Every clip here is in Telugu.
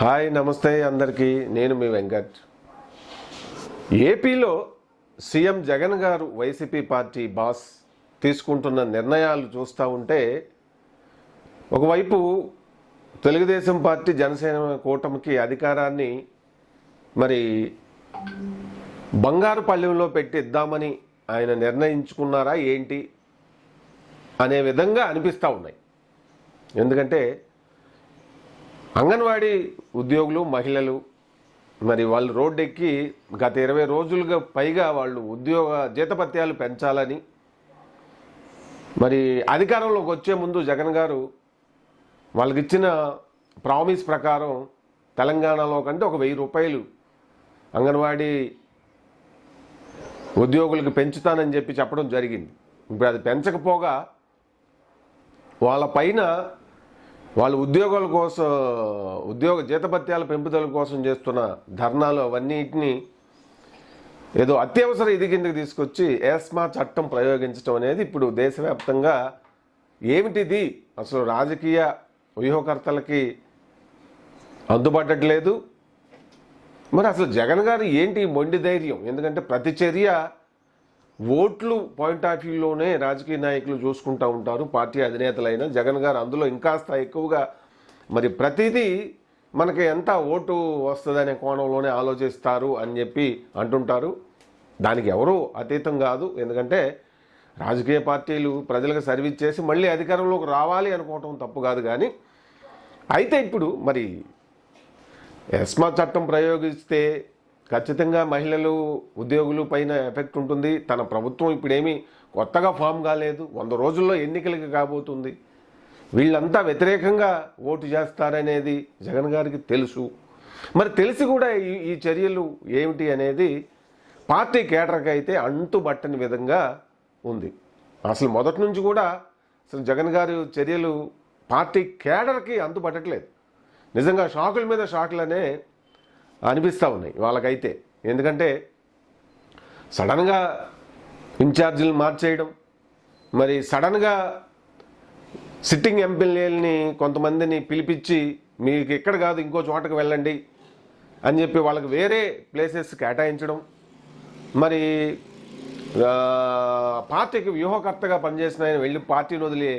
హాయ్ నమస్తే అందరికీ. నేను మీ వెంకట్. ఏపీలో సీఎం జగన్ గారు వైసీపీ పార్టీ బాస్ తీసుకుంటున్న నిర్ణయాలు చూస్తూ ఉంటే ఒకవైపు తెలుగుదేశం పార్టీ జనసేన కూటమికి అధికారాన్ని మరి బంగారు పల్లెంలో పెట్టిద్దామని ఆయన నిర్ణయించుకున్నారా ఏంటి అనే విధంగా అనిపిస్తూ ఉన్నాయి. ఎందుకంటే అంగన్వాడీ ఉద్యోగులు మహిళలు మరి వాళ్ళు రోడ్డెక్కి గత ఇరవై రోజులుగా పైగా వాళ్ళు ఉద్యోగ జీతపత్యాలు పెంచాలని మరి అధికారంలోకి వచ్చే ముందు జగన్ గారు వాళ్ళకి ఇచ్చిన ప్రామిస్ ప్రకారం తెలంగాణలో కంటే ఒక వెయ్యి రూపాయలు అంగన్వాడీ ఉద్యోగులకు పెంచుతానని చెప్పి చెప్పడం జరిగింది. ఇప్పుడు అది పెంచకపోగా వాళ్ళ పైన వాళ్ళు ఉద్యోగాల కోసం ఉద్యోగ జీతభత్యాల పెంపుదల కోసం చేస్తున్న ధర్నాలు అవన్నిటిని ఏదో అత్యవసర ఇది కిందకి తీసుకొచ్చి ఏస్మా చట్టం ప్రయోగించడం అనేది ఇప్పుడు దేశవ్యాప్తంగా ఏమిటిది? అసలు రాజకీయ వ్యూహకర్తలకి అందుబట్టట్లేదు మరి అసలు జగన్ గారు ఏంటి మొండి ధైర్యం? ఎందుకంటే ప్రతి చర్య ఓట్లు పాయింట్ ఆఫ్ వ్యూలోనే రాజకీయ నాయకులు చూసుకుంటూ ఉంటారు. పార్టీ అధినేతలైన. జగన్ గారు అందులో ఇంకాస్త ఎక్కువగా మరి ప్రతిదీ మనకి ఎంత ఓటు వస్తుందనే కోణంలోనే ఆలోచిస్తారు అని చెప్పి అంటుంటారు. దానికి ఎవరూ అతీతం కాదు. ఎందుకంటే రాజకీయ పార్టీలు ప్రజలకు సర్వీస్ చేసి మళ్ళీ అధికారంలోకి రావాలి అనుకోవటం తప్పు కాదు కానీ అయితే ఇప్పుడు మరి ఎస్మా చట్టం ప్రయోగిస్తే ఖచ్చితంగా మహిళలు ఉద్యోగులు పైన ఎఫెక్ట్ ఉంటుంది. తన ప్రభుత్వం ఇప్పుడేమీ కొత్తగా ఫామ్ కాలేదు. వంద రోజుల్లో ఎన్నికలకి కాబోతుంది. వీళ్ళంతా వ్యతిరేకంగా ఓటు చేస్తారనేది జగన్ గారికి తెలుసు. మరి తెలిసి కూడా ఈ ఈ చర్యలు ఏమిటి అనేది పార్టీ కేటర్కి అయితే అంతుబట్టని విధంగా ఉంది. అసలు మొదటి నుంచి కూడా అసలు జగన్ గారి చర్యలు పార్టీ కేడర్కి అంతుపట్టట్లేదు నిజంగా షాకుల మీద షాకులనే అనిపిస్తూ ఉన్నాయి వాళ్ళకైతే. ఎందుకంటే సడన్గా ఇన్ఛార్జీలు మార్చేయడం మరి సడన్గా సిట్టింగ్ ఎమ్మెల్యేలని కొంతమందిని పిలిపించి మీకు ఇక్కడ కాదు ఇంకో చోటకు వెళ్ళండి అని చెప్పి వాళ్ళకి వేరే ప్లేసెస్ కేటాయించడం మరి పార్టీకి వ్యూహకర్తగా పనిచేసిన ఆయన వెళ్ళి పార్టీని వదిలి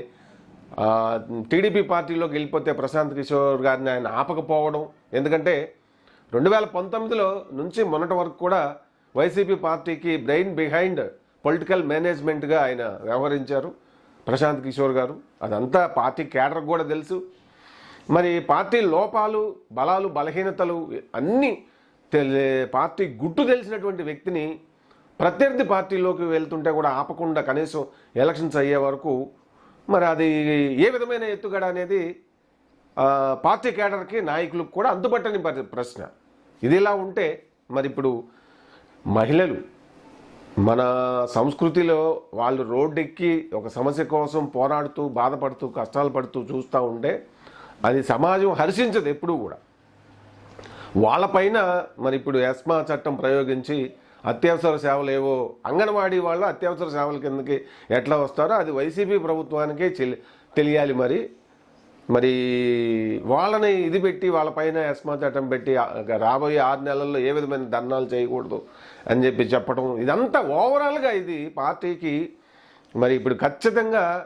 టీడీపీ పార్టీలోకి వెళ్ళిపోతే ప్రశాంత్ కిషోర్ గారిని ఆయన ఆపకపోవడం ఎందుకంటే రెండు వేల పంతొమ్మిదిలో నుంచి మొన్నటి వరకు కూడా వైసీపీ పార్టీకి బ్రెయిన్ బిహైండ్ పొలిటికల్ మేనేజ్మెంట్గా ఆయన వ్యవహరించారు. ప్రశాంత్ కిషోర్ గారు. అదంతా పార్టీ కేడర్కి కూడా తెలుసు. మరి పార్టీ లోపాలు బలాలు బలహీనతలు అన్నీ తెలి పార్టీ గుట్టు తెలిసినటువంటి వ్యక్తిని ప్రత్యర్థి పార్టీలోకి వెళ్తుంటే కూడా ఆపకుండా కనీసం ఎలక్షన్స్ అయ్యే వరకు మరి అది ఏ విధమైన ఎత్తుగడ అనేది పార్టీ కేడర్కి నాయకులకు కూడా అందుబట్టని ప్రశ్న. ఇది ఇలా ఉంటే మరి ఇప్పుడు మహిళలు మన సంస్కృతిలో వాళ్ళు రోడ్డెక్కి ఒక సమస్య కోసం పోరాడుతూ బాధపడుతూ కష్టాలు పడుతూ చూస్తూ ఉంటే అది సమాజం హర్షించదు ఎప్పుడూ కూడా. వాళ్ళపైన మరి ఇప్పుడు ఎస్మా చట్టం ప్రయోగించి అత్యవసర సేవలు ఏవో అంగన్వాడీ వాళ్ళు అత్యవసర సేవల కిందకి ఎట్లా వస్తారో అది వైసీపీ ప్రభుత్వానికే తెలియాలి మరి. మరి వాళ్ళని ఇది పెట్టి వాళ్ళపైన ఎస్మా చట్టం పెట్టి రాబోయే ఆరు నెలల్లో ఏ విధమైన ధర్నాలు చేయకూడదు అని చెప్పి చెప్పడం ఇదంతా ఓవరాల్గా ఇది పార్టీకి మరి ఇప్పుడు ఖచ్చితంగా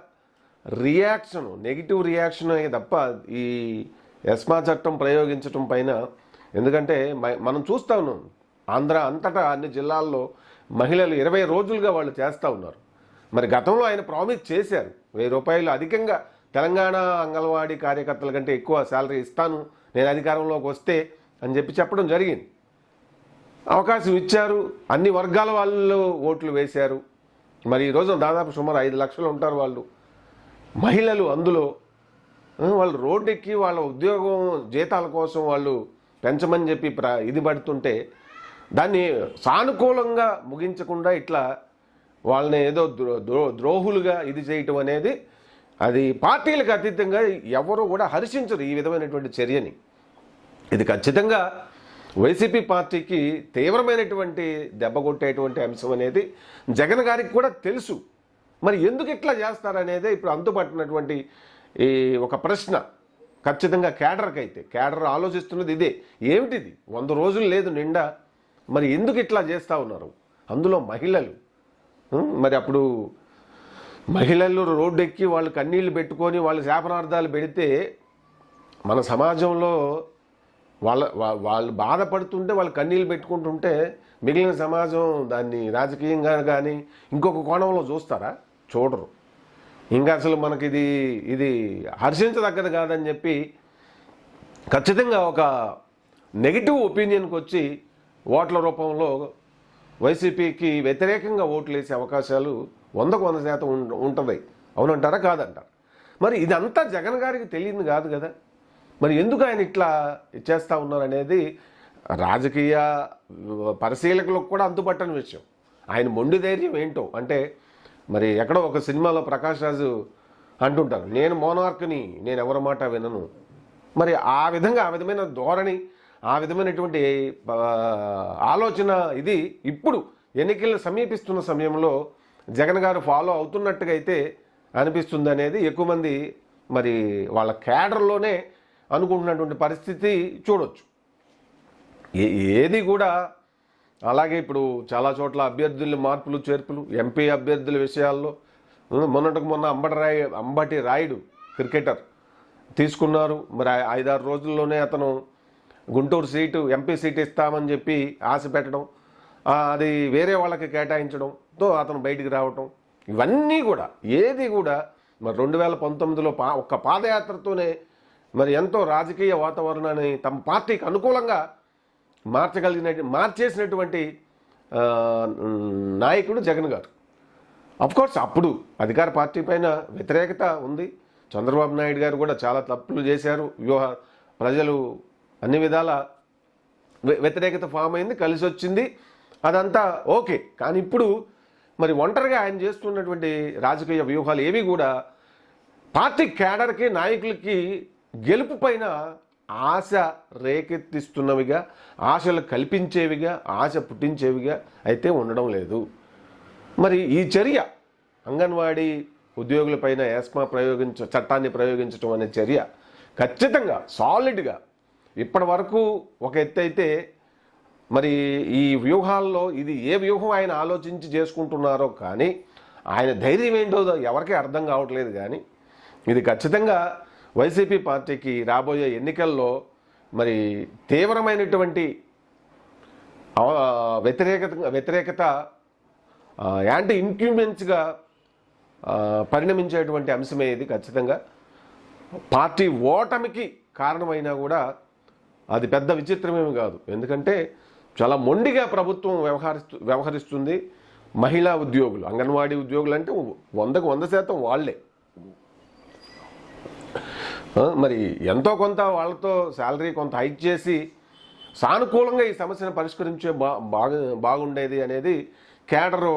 రియాక్షన్ నెగిటివ్ రియాక్షన్ తప్ప ఈ ఎస్మా చట్టం ప్రయోగించటం పైన ఎందుకంటే మ- మనం చూస్తా ఉన్నాం. ఆంధ్ర అంతటా అన్ని జిల్లాల్లో మహిళలు ఇరవై రోజులుగా వాళ్ళు చేస్తూ ఉన్నారు. మరి గతంలో ఆయన ప్రామిస్ చేశారు. వెయ్యి రూపాయలు అధికంగా తెలంగాణ అంగన్వాడీ కార్యకర్తల కంటే ఎక్కువ శాలరీ ఇస్తాను నేను అధికారంలోకి వస్తే అని చెప్పి చెప్పడం జరిగింది. అవకాశం ఇచ్చారు అన్ని వర్గాల వాళ్ళు ఓట్లు వేశారు. మరి ఈ రోజున దాదాపు సుమారు ఐదు లక్షలు ఉంటారు వాళ్ళు. మహిళలు అందులో వాళ్ళు వాళ్ళు రోడ్డెక్కి వాళ్ళ ఉద్యోగం జీతాల కోసం వాళ్ళు పెంచమని చెప్పి ప్ర ఇది పడుతుంటే దాన్ని సానుకూలంగా ముగించకుండా ఇట్లా వాళ్ళని ఏదో ద్రో ద్రో- ద్రోహులుగా ఇది చేయటం అనేది అది పార్టీలకు అతీతంగా ఎవరు కూడా హర్షించరు ఈ విధమైనటువంటి చర్యని. ఇది ఖచ్చితంగా వైసీపీ పార్టీకి తీవ్రమైనటువంటి దెబ్బ కొట్టేటువంటి అంశం అనేది జగన్ గారికి కూడా తెలుసు. మరి ఎందుకు ఇట్లా చేస్తారనేదే ఇప్పుడు అందుబాటునటువంటి ఈ ఒక ప్రశ్న. ఖచ్చితంగా కేడర్కి అయితే కేడర్ ఆలోచిస్తున్నది ఇదే. ఏమిటిది? వంద రోజులు లేదు నిండా. మరి ఎందుకు ఇట్లా చేస్తూ ఉన్నారు? అందులో మహిళలు. మరి అప్పుడు మహిళలు రోడ్డు ఎక్కి వాళ్ళు కన్నీళ్ళు పెట్టుకొని వాళ్ళు శాపనార్థాలు పెడితే మన సమాజంలో వాళ్ళ వాళ్ళు బాధపడుతుంటే వాళ్ళు కన్నీళ్ళు పెట్టుకుంటుంటే మిగిలిన సమాజం దాన్ని రాజకీయంగా కానీ ఇంకొక కోణంలో చూస్తారా? చూడరు. ఇంకా అసలు మనకి ఇది ఇది హర్షించదగ్గది కాదని చెప్పి ఖచ్చితంగా ఒక నెగిటివ్ ఒపీనియన్కి వచ్చి ఓట్ల రూపంలో వైసీపీకి వ్యతిరేకంగా ఓట్లు వేసే అవకాశాలు వందకు వంద శాతం ఉంటుంది. అవునంటారా? కాదంటారు? మరి ఇదంతా జగన్ గారికి తెలియదు కాదు కదా. మరి ఎందుకు ఆయన ఇట్లా చేస్తూ ఉన్నారు అనేది రాజకీయ పరిశీలకులకు కూడా అందుపట్టని విషయం. ఆయన మొండి ధైర్యం ఏంటో? అంటే మరి ఎక్కడో ఒక సినిమాలో ప్రకాష్ రాజు అంటుంటారు నేను మోనార్క్ని నేను ఎవరి మాట వినను. మరి ఆ విధంగా ఆ విధమైన ధోరణి ఆ విధమైనటువంటి ఆలోచన ఇది ఇప్పుడు ఎన్నికలు సమీపిస్తున్న సమయంలో జగన్ గారు ఫాలో అవుతున్నట్టుగా అయితే అనిపిస్తుంది అనేది ఎక్కువ మంది మరి వాళ్ళ క్యాడర్లోనే అనుకుంటున్నటువంటి పరిస్థితి చూడొచ్చు. ఏ- ఏది కూడా అలాగే ఇప్పుడు చాలా చోట్ల అభ్యర్థుల మార్పులు చేర్పులు ఎంపీ అభ్యర్థుల విషయాల్లో మొన్నటికి మొన్న అంబటి రాయ్ అంబటి రాయుడు క్రికెటర్ తీసుకున్నారు. మరి ఐదారు రోజుల్లోనే అతను గుంటూరు సీటు ఎంపీ సీట్ ఇస్తామని చెప్పి ఆశ పెట్టడం అది వేరే వాళ్ళకి కేటాయించడం కేటాయించడంతో అతను బయటికి రావటం. ఇవన్నీ కూడా ఏది కూడా మరి రెండు వేల పంతొమ్మిదిలో పా ఒక్క పాదయాత్రతోనే మరి ఎంతో రాజకీయ వాతావరణాన్ని తమ పార్టీకి అనుకూలంగా మార్చగలిగిన మార్చేసినటువంటి నాయకుడు జగన్ గారు. అఫ్కోర్స్ అప్పుడు అధికార పార్టీ పైన వ్యతిరేకత ఉంది. చంద్రబాబు నాయుడు గారు కూడా చాలా తప్పులు చేశారు. వ్యూహ ప్రజలు అన్ని విధాల వ్యతిరేకత ఫామ్ అయింది కలిసి వచ్చింది అదంతా ఓకే. కానీ ఇప్పుడు మరి ఒంటరిగా ఆయన చేస్తున్నటువంటి రాజకీయ వ్యూహాలు ఏవి కూడా పార్టీ క్యాడర్కి నాయకులకి గెలుపు పైన ఆశ రేకెత్తిస్తున్నవిగా ఆశలు కల్పించేవిగా ఆశ పుట్టించేవిగా అయితే ఉండడం లేదు. మరి ఈ చర్య అంగన్వాడీ ఉద్యోగులపైన ఏస్మా ప్రయోగించ చట్టాన్ని ప్రయోగించడం అనే చర్య ఖచ్చితంగా సాలిడ్గా ఇప్పటి వరకు ఒక ఎత్తు అయితే మరి ఈ వ్యూహాల్లో ఇది ఏ వ్యూహం ఆయన ఆలోచించి చేసుకుంటున్నారో కానీ ఆయన ధైర్యం ఏంటో ఎవరికీ అర్థం కావట్లేదు కానీ ఇది ఖచ్చితంగా వైసీపీ పార్టీకి రాబోయే ఎన్నికల్లో మరి తీవ్రమైనటువంటి వ్యతిరేకత వ్యతిరేకత యాంటీ ఇన్క్యూమెన్స్గా పరిణమించేటువంటి అంశమే ఇది ఖచ్చితంగా. పార్టీ ఓటమికి కారణమైనా కూడా అది పెద్ద విచిత్రమేమి కాదు. ఎందుకంటే చాలా మొండిగా ప్రభుత్వం వ్యవహరిస్తూ వ్యవహరిస్తుంది మహిళా ఉద్యోగులు. అంగన్వాడీ ఉద్యోగులు అంటే వందకు వంద శాతం వాళ్ళే. మరి ఎంతో కొంత వాళ్ళతో శాలరీ కొంత హైక్ చేసి సానుకూలంగా ఈ సమస్యను పరిష్కరించే బా బాగు బాగుండేది అనేది కేడరు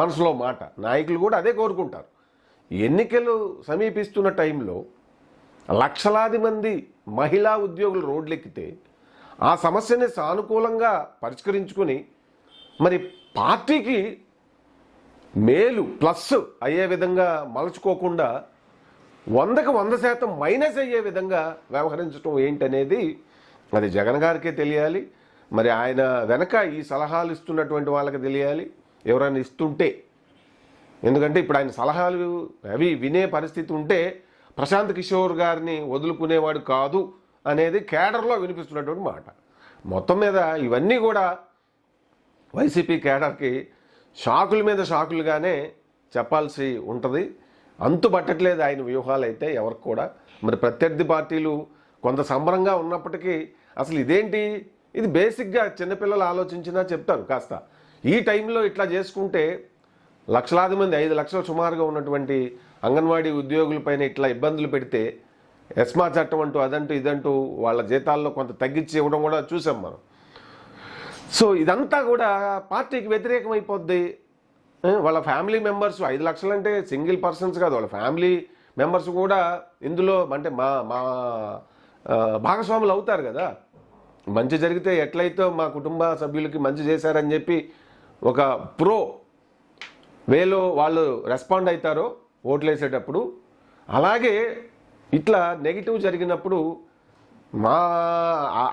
మనసులో మాట. నాయకులు కూడా అదే కోరుకుంటారు. ఎన్నికలు సమీపిస్తున్న టైంలో లక్షలాది మంది మహిళా ఉద్యోగులు రోడ్లెక్కితే ఆ సమస్యని సానుకూలంగా పరిష్కరించుకుని మరి పార్టీకి మేలు ప్లస్ అయ్యే విధంగా మలుచుకోకుండా వందకు వంద శాతం మైనస్ అయ్యే విధంగా వ్యవహరించడం ఏంటనేది అది జగన్ గారికే తెలియాలి. మరి ఆయన వెనక ఈ సలహాలు ఇస్తున్నటువంటి వాళ్ళకి తెలియాలి. ఎవరైనా ఇస్తుంటే. ఎందుకంటే ఇప్పుడు ఆయన సలహాలు అవి వినే పరిస్థితి ఉంటే ప్రశాంత్ కిషోర్ గారిని వదులుకునేవాడు కాదు. అనేది కేడర్లో వినిపిస్తున్నటువంటి మాట. మొత్తం మీద ఇవన్నీ కూడా వైసీపీ కేడర్కి షాకుల మీద షాకులుగానే చెప్పాల్సి ఉంటుంది. అంతు పట్టట్లేదు ఆయన వ్యూహాలు అయితే ఎవరికి కూడా. మరి ప్రత్యర్థి పార్టీలు కొంత సంబరంగా ఉన్నప్పటికీ అసలు ఇదేంటి? ఇది బేసిక్గా చిన్నపిల్లలు ఆలోచించినా చెప్తారు కాస్త. ఈ టైంలో ఇట్లా చేసుకుంటే లక్షలాది మంది ఐదు లక్షల సుమారుగా ఉన్నటువంటి అంగన్వాడీ ఉద్యోగులపైన ఇట్లా ఇబ్బందులు పెడితే ఎస్మా చట్టం అంటూ అదంటూ ఇదంటూ వాళ్ళ జీతాల్లో కొంత తగ్గించి ఇవ్వడం కూడా చూసాం మనం. సో ఇదంతా కూడా పార్టీకి వ్యతిరేకం అయిపోద్ది వాళ్ళ ఫ్యామిలీ మెంబర్స్ ఐదు లక్షలు అంటే సింగిల్ పర్సన్స్ కాదు వాళ్ళ ఫ్యామిలీ మెంబర్స్ కూడా ఇందులో అంటే మా మా భాగస్వాములు అవుతారు కదా. మంచి జరిగితే ఎట్లయితే మా కుటుంబ సభ్యులకి మంచి చేశారని చెప్పి ఒక ప్రో వేలో వాళ్ళు రెస్పాండ్ అవుతారో ఓట్లు వేసేటప్పుడు అలాగే ఇట్లా నెగిటివ్ జరిగినప్పుడు మా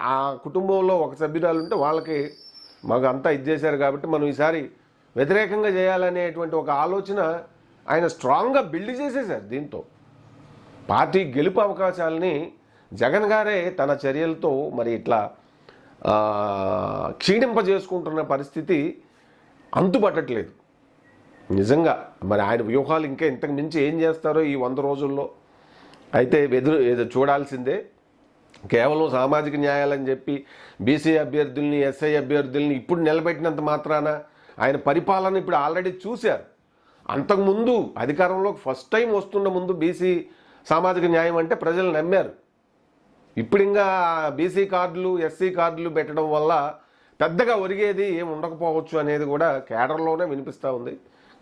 ఆ- కుటుంబంలో ఒక సభ్యురాలు ఉంటే వాళ్ళకి మాకు అంతా ఇది చేశారు కాబట్టి మనం ఈసారి వ్యతిరేకంగా చేయాలనేటువంటి ఒక ఆలోచన ఆయన స్ట్రాంగ్గా బిల్డ్ చేసేసారు దీంతో. పార్టీ గెలుపు అవకాశాలని జగన్ గారే తన చర్యలతో మరి ఇట్లా క్షీణింపజేసుకుంటున్న పరిస్థితి అంతుపట్టట్లేదు. నిజంగా మరి ఆయన వ్యూహాలు ఇంకా ఇంతకు మించి ఏం చేస్తారో ఈ వంద రోజుల్లో అయితే ఎదురు చూడాల్సిందే. కేవలం సామాజిక న్యాయాలని చెప్పి బీసీ అభ్యర్థుల్ని ఎస్ఐ అభ్యర్థుల్ని ఇప్పుడు నిలబెట్టినంత మాత్రాన ఆయన పరిపాలన ఇప్పుడు ఆల్రెడీ చూశారు. అంతకుముందు అధికారంలోకి ఫస్ట్ టైం వస్తున్న ముందు బీసీ సామాజిక న్యాయం అంటే ప్రజలు నమ్మారు. ఇప్పుడు ఇంకా బీసీ కార్డులు ఎస్సీ కార్డులు పెట్టడం వల్ల పెద్దగా ఒరిగేది ఏం ఉండకపోవచ్చు అనేది కూడా కేడర్లోనే వినిపిస్తూ ఉంది.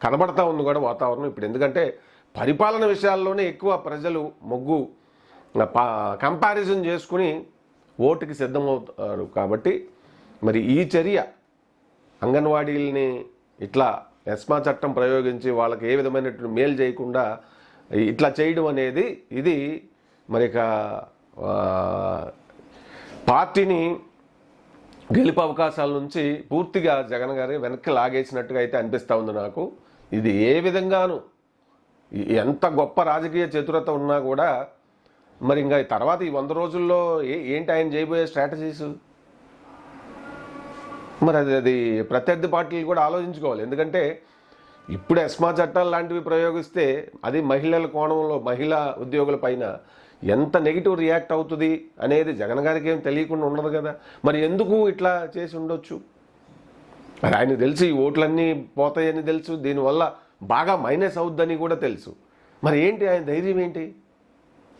కనబడతా ఉంది కూడా వాతావరణం ఇప్పుడు. ఎందుకంటే పరిపాలన విషయాల్లోనే ఎక్కువ ప్రజలు మొగ్గు కంపారిజన్ చేసుకుని ఓటుకి సిద్ధమవుతారు కాబట్టి మరి ఈ చర్య అంగన్వాడీలని ఇట్లా ఎస్మా చట్టం ప్రయోగించి వాళ్ళకి ఏ విధమైనటువంటి మేలు చేయకుండా ఇట్లా చేయడం అనేది ఇది మరి ఇక పార్టీని గెలుపు అవకాశాల నుంచి పూర్తిగా జగన్ గారి వెనక్కి లాగేసినట్టుగా అయితే అనిపిస్తూ ఉంది నాకు. ఇది ఏ విధంగాను ఎంత గొప్ప రాజకీయ చతురత ఉన్నా కూడా మరి ఇంకా తర్వాత ఈ వంద రోజుల్లో ఏ ఏంటి ఆయన చేయబోయే స్ట్రాటజీస్? మరి అది అది ప్రత్యర్థి పార్టీలు కూడా ఆలోచించుకోవాలి. ఎందుకంటే ఇప్పుడు ఎస్మా చట్టాలు లాంటివి ప్రయోగిస్తే అది మహిళల కోణంలో మహిళా ఉద్యోగుల పైన ఎంత నెగిటివ్ రియాక్ట్ అవుతుంది అనేది జగన్ గారికి ఏం తెలియకుండా ఉండదు కదా. మరి ఎందుకు ఇట్లా చేసి ఉండొచ్చు? మరి ఆయన తెలుసు ఈ ఓట్లన్నీ పోతాయని తెలుసు. దీనివల్ల బాగా మైనస్ అవుద్దని కూడా తెలుసు. మరి ఏంటి ఆయన ధైర్యం ఏంటి?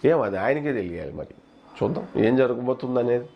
ఏం అది? ఆయనకే తెలియాలి మరి. చూద్దాం. ఏం జరగబోతుంది అనేది